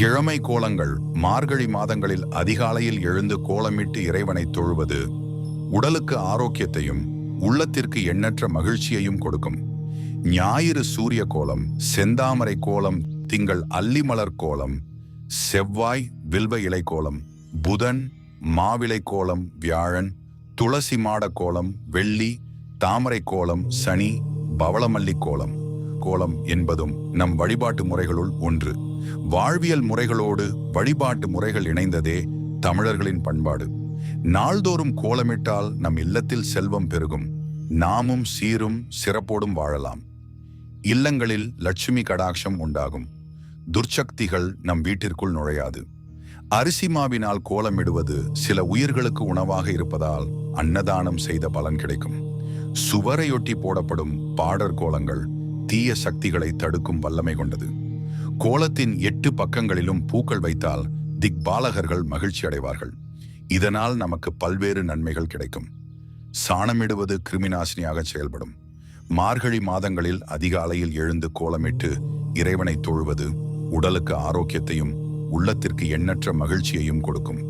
இளமை கோலங்கள் மார்கழி மாதங்களில் அதிகாலையில் எழுந்து கோலமிட்டு இறைவனை தொழுவது உடலுக்கு ஆரோக்கியத்தையும் உள்ளத்திற்கு எண்ணற்ற மகிழ்ச்சியையும் கொடுக்கும். ஞாயிறு சூரிய கோலம் செந்தாமரை கோலம் திங்கள் அல்லிமலர் கோலம் செவ்வாய் வில்வ இலை கோலம் புதன் மாவிளை கோலம் வியாழன் துளசி மாட கோலம் வெள்ளி தாமரை கோலம் சனி பவளமல்லி கோலம். கோலம் என்பதும் நம் வழிபாட்டு முறைகளுள் ஒன்று. வாழ்வியல் முறைகளோடு வழிபாட்டு முறைகள் இணைந்ததே தமிழர்களின் பண்பாடு. நாள்தோறும் கோலமிட்டால் நம் இல்லத்தில் செல்வம் பெருகும். நாமும் சீரும் சிறப்போடும் வாழலாம். இல்லங்களில் லட்சுமி கடாட்சம் உண்டாகும். துர்ச்சக்திகள் நம் வீட்டிற்குள் நுழையாது. அரிசி மாவினால் கோலமிடுவது சில உயிர்களுக்கு உணவாக இருப்பதால் அன்னதானம் செய்த பலன் கிடைக்கும். சுவரையொட்டி போடப்படும் பாடர் கோலங்கள் தீய சக்திகளை தடுக்கும் வல்லமை கொண்டது. கோலத்தின் எட்டு பக்கங்களிலும் பூக்கள் வைத்தால் திக்பாலகர்கள் மகிழ்ச்சி அடைவார்கள். இதனால் நமக்கு பல்வேறு நன்மைகள் கிடைக்கும். சாணமிடுவது கிருமிநாசினியாக செயல்படும். மார்கழி மாதங்களில் அதிகாலையில் எழுந்து கோலமிட்டு இறைவனை தொழுவது உடலுக்கு ஆரோக்கியத்தையும் உள்ளத்திற்கு எண்ணற்ற மகிழ்ச்சியையும் கொடுக்கும்.